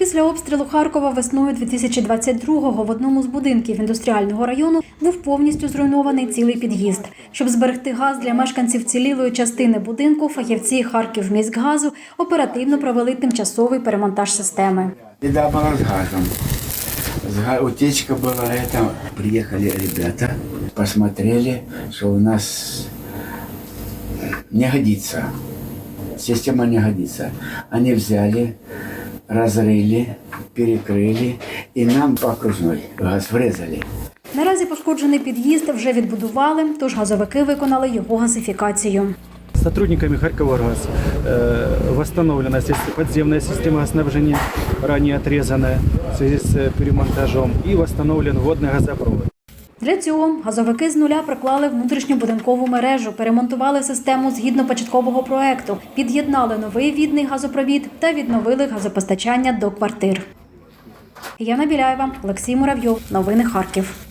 Після обстрілу Харкова весною 2022-го в одному з будинків індустріального району був повністю зруйнований цілий під'їзд. Щоб зберегти газ для мешканців цілілої частини будинку, фахівці Харківміськгазу оперативно провели тимчасовий перемонтаж системи. Беда была с газом. С га- Утечка была, это приехали ребята, посмотрели, что у нас не годится. Система не годится. Они взяли, разрыли, перекрыли и нам по окружной газ врезали. Наразі пошкоджений під'їзд вже відбудували, тож газовики виконали його газифікацію. Сотрудниками Харьковгаз э, восстановлена сес- подземная система снабжения, ранее отрезанная в связи с э, перемонтажом, и восстановлен водный газопровод. Для цього газовики з нуля проклали внутрішньобудинкову мережу, перемонтували систему згідно початкового проекту, під'єднали новий відний газопровід та відновили газопостачання до квартир. Яна Біляєва, Олексій Муравйов. Новини Харків.